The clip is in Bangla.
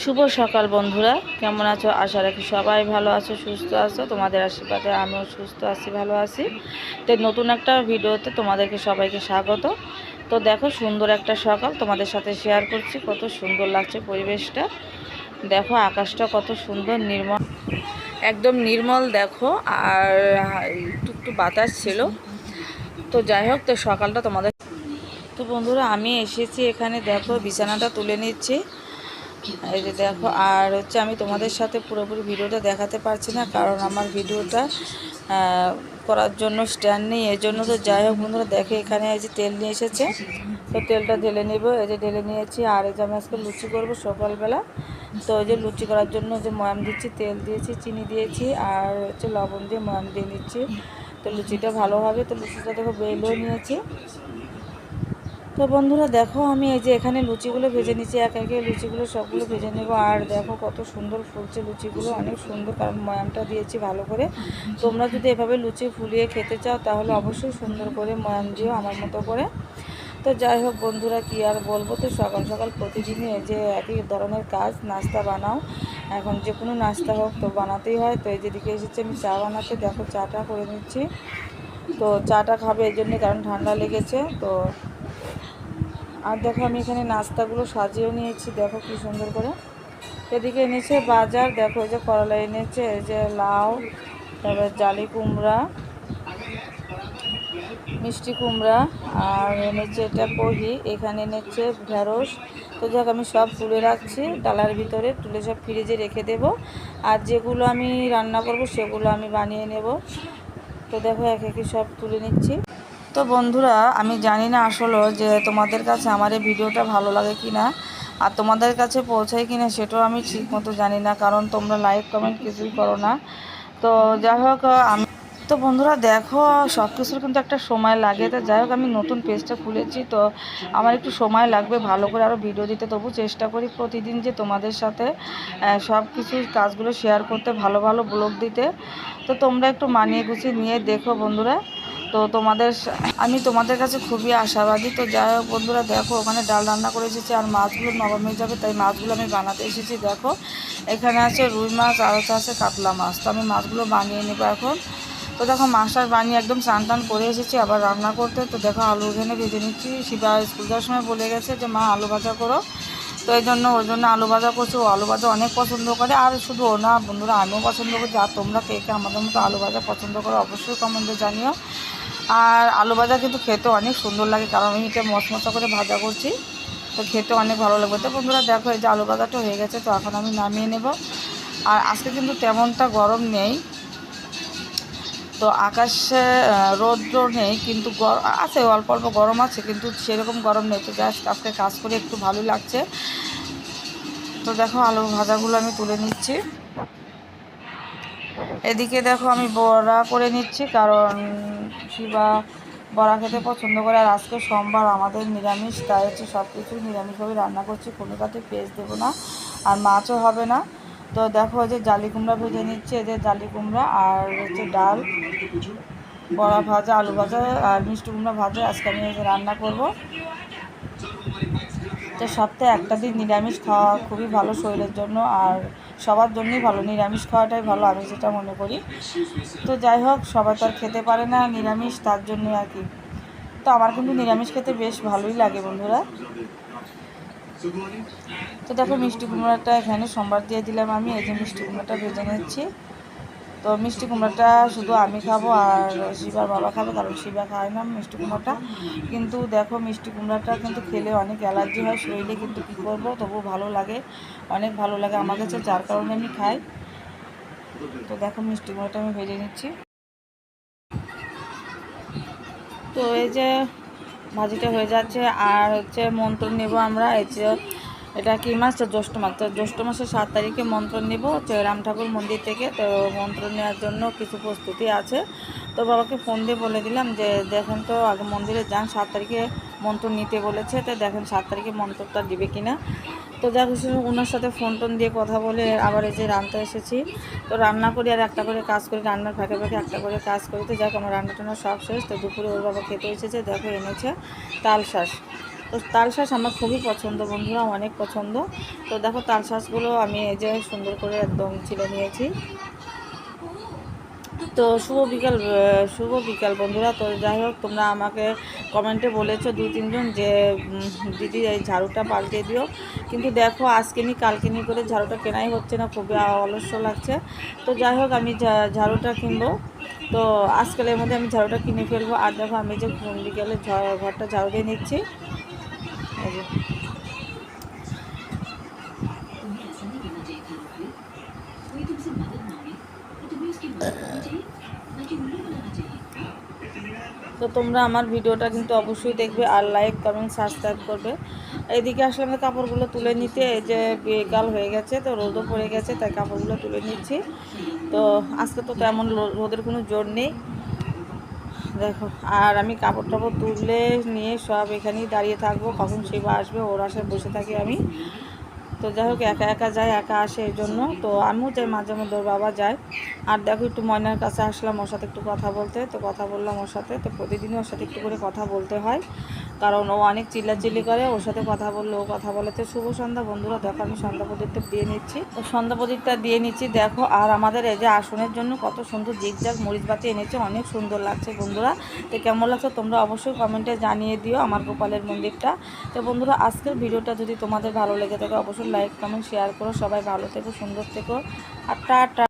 শুভ সকাল বন্ধুরা। কেমন আছো? আশা রাখি সবাই ভালো আছো, সুস্থ আছো। তোমাদের আশীর্বাদে আমিও সুস্থ আছি, ভালো আছি। তো নতুন একটা ভিডিওতে তোমাদেরকে সবাইকে স্বাগত। তো দেখো, সুন্দর একটা সকাল তোমাদের সাথে শেয়ার করছি। কত সুন্দর লাগছে পরিবেশটা। দেখো, আকাশটা কত সুন্দর, নির্মল। একদম নির্মল, দেখো, আর একটু একটু বাতাস ছিল। তো যাই হোক, তো সকালটা তোমাদের তো বন্ধুরা, আমি এসেছি এখানে, দেখো, বিছানাটা তুলে নিচ্ছি। এই যে দেখো, আর হচ্ছে আমি তোমাদের সাথে পুরোপুরি ভিডিওটা দেখাতে পারছি না, কারণ আমার ভিডিওটা করার জন্য স্ট্যান্ড নেই, এই জন্য তো যাই হোক বন্ধুরা, দেখে এখানে এই যে তেল নিয়ে এসেছে, তো তেলটা ঢেলে নেব, এই যে ঢেলে নিয়েছি, আর এই যে আমি আজকে লুচি করব সকালবেলা, তো এই যে লুচি করার জন্য যে ময়াম দিচ্ছি, তেল দিয়েছি, চিনি দিয়েছি, আর হচ্ছে লবণ দিয়ে ময়াম দিয়ে নিচ্ছি, তো লুচিটা ভালো হবে, তো লুচিটা দেখো বেলেও নিয়েছি তো বন্ধুরা দেখো আমি এই যে এখানে লুচিগুলো ভেজে নিচ্ছি এক একে লুচিগুলো সবগুলো ভেজে নেব। আর দেখো কত সুন্দর ফুলছে লুচিগুলো, অনেক সুন্দর কারণ ময়ামটা দিয়েছি ভালো করে। তোমরা যদি এভাবে লুচি ফুলিয়ে খেতে চাও তাহলে অবশ্যই সুন্দর করে ময়াম দিও আমার মতো করে। তো যাই হোক বন্ধুরা, কি আর বলব? তো সকাল সকাল প্রতিদিনই এই যে একই ধরনের কাজ, নাস্তা বানাও। এখন যে কোনো নাস্তা হোক তো বানাতেই হয়। তো এই যেদিকে এসেছি আমি চা বানাতে, দেখো চাটা করে নিচ্ছি। তো চাটা খাবে এই জন্যে কারণ ঠান্ডা লেগেছে। তো আর দেখো আমি এখানে নাস্তাগুলো সাজিয়েও নিয়েছি, দেখো কি সুন্দর করে। এদিকে এনেছে বাজার, দেখো এই যে করলা এনেছে, এই যে লাউ, তারপরে জালি কুমড়া, মিষ্টি কুমড়া, আর এনেছে এটা পহি এখানে এনেছে ঢেঁড়স। তো যাক, আমি সব তুলে রাখছি, ডালার ভিতরে তুলে সব ফ্রিজে রেখে দেব। আর যেগুলো আমি রান্না করব, সেগুলো আমি বানিয়ে নেব। তো দেখো এক একে সব তুলে নিচ্ছি। তো বন্ধুরা, আমি জানি না আসলে যে তোমাদের কাছে আমার এই ভিডিওটা ভালো লাগে কি না আর তোমাদের কাছে পৌঁছায় কি না সেটাও আমি ঠিক মতো জানি না, কারণ তোমরা লাইক কমেন্ট কিছুই করো না। তো যাই হোক, আমি তো বন্ধুরা, দেখো সব কিছুর কিন্তু একটা সময় লাগে। তো যাই হোক, আমি নতুন পেজটা খুলেছি, তো আমার একটু সময় লাগবে ভালো করে আরও ভিডিও দিতে। তবু চেষ্টা করি প্রতিদিন যে তোমাদের সাথে সব কিছু কাজগুলো শেয়ার করতে, ভালো ভালো ব্লগ দিতে। তো তোমরা একটু মানিয়ে গুছিয়ে নিয়ে দেখো বন্ধুরা। তো তোমাদের আমি তোমাদের কাছে খুবই আশাবাদী। তো যাই হোক বন্ধুরা, দেখো, ওখানে ডাল রান্না করে এসেছি আর মাছগুলো নরম হয়ে যাবে, তাই মাছগুলো আমি বানাতে এসেছি, দেখো। এখানে আছে রুই মাছ আর হচ্ছে আছে কাতলা মাছ। তো আমি মাছগুলো বানিয়ে নেব এখন। তো দেখো মাছটা বানিয়ে একদম স্নান টান করে এসেছি, আবার রান্না করতে। তো দেখো, আলু এখানে ভেজে নিচ্ছি। শিবা স্কুল যাওয়ার সময় বলে গেছে যে, মা, আলু ভাজা করো। তো এই জন্য ওর জন্য আলু ভাজা করছে। ও আলু ভাজা অনেক পছন্দ করে। আর শুধু ও না, বন্ধুরা, আমিও পছন্দ করি। আর তোমরা কে কে আমাদের মতো আলু ভাজা পছন্দ করো, অবশ্যই কমেন্টে জানিও। আর আলু ভাজা কিন্তু খেতে অনেক সুন্দর লাগে, কারণ আমি এটা মশমশা করে ভাজা করছি। তো খেতে অনেক ভালো লাগবে। তো বন্ধুরা, দেখো এই যে আলু ভাজাটা হয়ে গেছে, তো এখন আমি নামিয়ে নেব। আর আজকে কিন্তু তেমনটা গরম নেই। তো আকাশে রৌদ্র নেই, কিন্তু আছে, অল্প অল্প গরম আছে, কিন্তু সেরকম গরম নেই। তো জাস্ট আজকে কাজ করে একটু ভালোই লাগছে। তো দেখো আলু ভাজাগুলো আমি তুলে নিচ্ছি। এদিকে দেখো আমি বড়া করে নিচ্ছি, কারণ শিবা বড়া খেতে পছন্দ করে, আর আজকে সোমবার আমাদের নিরামিষ, তাই হচ্ছে সব কিছু নিরামিষভাবে রান্না করছি কোনো কোনোটাতে পেঁয়াজ দেবো না, আর মাছও হবে না। তো দেখো যে জালি কুমড়া ভেজে নিচ্ছে এদের জালি কুমড়া আর হচ্ছে ডাল, বড়া ভাজা, আলু ভাজা আর মিষ্টি কুমড়া ভাজা আজকে আমি রান্না করব। তো সপ্তাহে একটা দিন নিরামিষ খাওয়া খুবই ভালো শরীরের জন্য, আর সবার জন্যই ভালো, নিরামিষ খাওয়াটাই ভালো, আমি যেটা মনে করি। তো যাই হোক, সবাই তো আর খেতে পারে না, নিরামিষ তার জন্য আর কি। তো আমার কিন্তু নিরামিষ খেতে বেশ ভালোই লাগে বন্ধুরা। তো দেখো, মিষ্টি কুমড়াটা এখানে সোমবার দিয়ে দিলাম আমি, এই যে মিষ্টি কুমড়াটা ভেজে নিচ্ছি। তো মিষ্টি কুমড়াটা শুধু আমি খাব আর শিবার বাবা খাবে, কারণ শিবা খায় না মিষ্টি কুমড়াটা। কিন্তু দেখো, মিষ্টি কুমড়াটা কিন্তু খেলে অনেক অ্যালার্জি হয়, শরীরে কিন্তু কী করব তবু ভালো লাগে, অনেক ভালো লাগে আমার কাছে, যার কারণে আমি খাই। তো দেখো, মিষ্টি কুমড়াটা আমি ভেজে নিচ্ছি। তো এই যে ভাজিটা হয়ে যাচ্ছে, আর হচ্ছে মন্ত্র নেব আমরা, এই যে এটা কি মাস? তো জ্যৈষ্ঠ মাস। তো জ্যৈষ্ঠ মাসের সাত তারিখে মন্ত্র নেব। হচ্ছে রাম ঠাকুর মন্দির থেকে তো মন্ত্র নেওয়ার জন্য কিছু প্রস্তুতি আছে। তো বাবাকে ফোন দিয়ে বলে দিলাম যে, দেখেন তো, আগে মন্দিরে যান। সাত তারিখে মন্ত্র নিতে বলেছে। তো দেখেন সাত তারিখে মন্ত্রটা দিবে কিনা? তো যাক শুধু ওনার সাথে ফোন টোন দিয়ে কথা বলে আবার এই যে রান্না এসেছি। তো রান্না করি আর একটা করে কাজ করি। রান্নার ফাঁকে ফাঁকে একটা করে কাজ করি। তো যাক, আমার রান্না টান্না সব শেষ। তো দুপুরে ওর বাবা খেতে এসেছে। দেখো এনেছে তাল শাঁস। তো তাল শাঁস আমার খুবই পছন্দ, বন্ধুরা, অনেক পছন্দ। তো দেখো, তাল শাঁসগুলো আমি এই যে সুন্দর করে একদম ছিলে নিয়েছি। তো শুভ বিকাল শুভ বিকাল, বন্ধুরা। তো যাই হোক, তোমরা আমাকে কমেন্টে বলেছ দু, তিনজন যে দিদি, এই ঝাড়ুটা পাল্টে দিও। কিন্তু দেখো, আজকে নি, কালকে নি করে ঝাড়ুটা কেনাই হচ্ছে না, খুবই অলস্য লাগছে। তো যাই হোক, আমি ঝাড়ুটা কিনবো। তো আজকালের মধ্যে আমি ঝাড়ুটা কিনে ফেলব। আর দেখো, আমি যে বিকেলে ঘরটা ঝাড়ু দিয়ে নিচ্ছি। যে তো তোমরা আমার ভিডিওটা কিন্তু অবশ্যই দেখবে আর লাইক কমেন্ট সাবস্ক্রাইব করবে। এইদিকে আসলে আমি কাপড়গুলো তুলে নিতে এই যে বিকাল হয়ে গেছে, তো রোদও পড়ে গেছে, তাই কাপড়গুলো তুলে নিচ্ছি। তো আজকে তো তেমন রোদের কোনো জোর নেই। দেখো, আর আমি কাপড় টাপড় তুললে নিয়ে সব এখানেই দাঁড়িয়ে থাকব, কখন সেবা আসবে, ওর আসে বসে থাকি আমি। তো যাই হোক, একা একা যায় একা আসে এই জন্য। তো আমিও যাই, মাঝে মধ্যে ওর বাবা যায়। আর দেখো, একটু ময়নার কাছে আসলাম ওর সাথে একটু কথা বলতে। তো কথা বললাম ওর সাথে, তো প্রতিদিনই ওর সাথে একটু করে কথা বলতে হয়। কারণ ও অনেক চিল্লাচিল্লি করে, ওর সাথে কথা বলল, ও কথা বলে তো শুভ সন্ধ্যা বন্ধুরা, দেখো আমি সন্ধ্যা প্রদীপটা দিয়ে নিচ্ছি। তো সন্ধ্যা প্রদীপটা দিয়ে নিচ্ছি, দেখো, আর আমাদের এই যে আসনের জন্য কত সুন্দর জিগজাগ মরিচ বাতি এনেছে, অনেক সুন্দর লাগছে বন্ধুরা। তো কেমন লাগছে তোমরা অবশ্যই কমেন্টে জানিয়ে দিও আমার গোপালের মন্দিরটা। তো বন্ধুরা, আজকের ভিডিওটা যদি তোমাদের ভালো লেগে থাকে, অবশ্যই লাইক, কমেন্ট, শেয়ার করো। সবাই ভালো থেকো, সুন্দর থেকো। আর টাটা